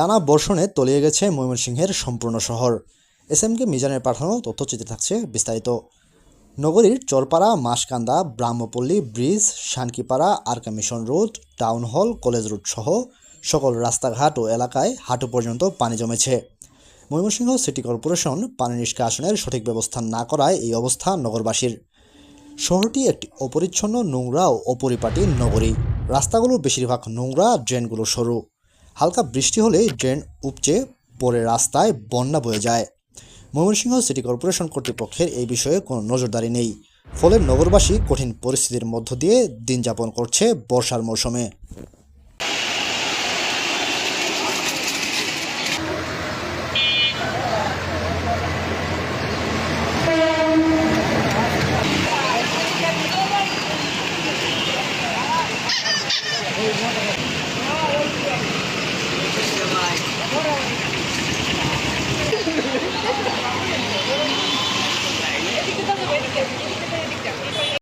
টানা বর্ষণে তলিয়ে গেছে ময়মনসিংহের সম্পূর্ণ শহর। এস এম কে মিজানের পাঠানো তথ্যচিত্রে থাকছে বিস্তারিত। নগরীর Charpara, Maskanda, Brahmapalli, bridge, Shankipara, Arka mission road, town hall, college road সহ সকল রাস্তাঘাট ও এলাকায় হাঁটু পর্যন্ত পানি জমেছে। ময়মনসিংহ সিটি কর্পোরেশন পানি নিষ্কাশনের সঠিক ব্যবস্থা না করায় এই অবস্থা নগরবাসীর। শহরটি একটি অপরিচ্ছন্ন নোংরা ও অপরিপাটি নগরী। রাস্তাগুলো বেশিরভাগ নোংরা, ড্রেনগুলো সরু। হালকা বৃষ্টি হলেই ড্রেন উপচে পড়ে রাস্তায় বন্যা বয়ে যায় ময়মনসিংহ সিটি কর্পোরেশন কর্তৃপক্ষের এই বিষয়ে কোনো নজরদারি নেই ফলে নগরবাসী কঠিন পরিস্থিতির মধ্য দিয়ে দিন যাপন করছে বর্ষার মৌসুমে